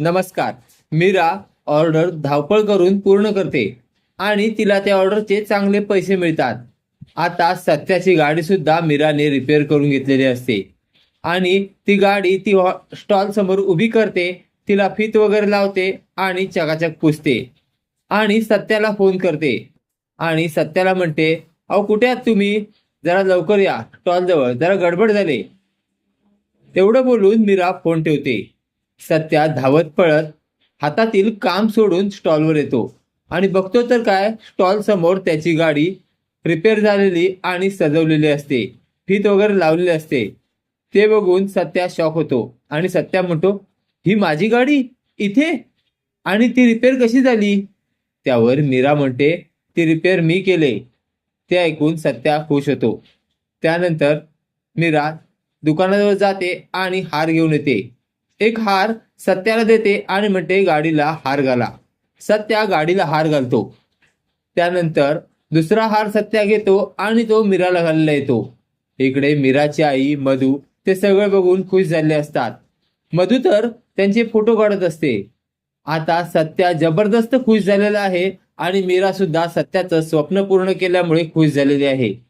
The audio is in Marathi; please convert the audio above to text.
नमस्कार. मीरा ऑर्डर धावपळ करून पूर्ण करते आणि तिला त्या ऑर्डरचे चांगले पैसे मिळतात. आता सत्याची गाडी सुद्धा मीराने रिपेअर करून घेतलेली असते. आणि ती गाडी ती स्टॉल समोर उभी करते तिला फीत वगैरे लावते आणि चकाचक पुसते. आणि सत्याला फोन करते. आणि सत्याला म्हणते अहो कुठे आहात तुम्ही? जरा लवकर या स्टॉलजवळ जरा गडबड झाले. तेवढं बोलून मीरा फोन ठेवते. सत्या धावत पळत हातातील काम सोडून स्टॉलवर येतो. आणि बघतो तर काय स्टॉल समोर त्याची गाडी रिपेअर झालेली आणि सजवलेली असते. फीत वगैरे लावलेली असते. ते बघून सत्या शॉक होतो. आणि सत्या म्हणतो ही माझी गाडी? इथे? आणि ती रिपेअर कशी झाली? त्यावर मीरा म्हणते ती रिपेअर मी केले. ते ऐकून सत्या खुश होतो. त्यानंतर मीरा दुकानाजवळ जाते आणि हार घेऊन येते. एक हार सत्याला देते आणि म्हणते गाडीला हार घाला. सत्या गाडीला हार घालतो. त्यानंतर दुसरा हार सत्या घेतो आणि तो मीराला घालला येतो. इकडे मीराची आई मधू ते सगळे बघून खुश झाले असतात. मधू तर त्यांचे फोटो काढत असते. आता सत्या जबरदस्त खुश झालेला आहे आणि मीरा सुद्धा सत्याचं स्वप्न पूर्ण केल्यामुळे खुश झालेली आहे.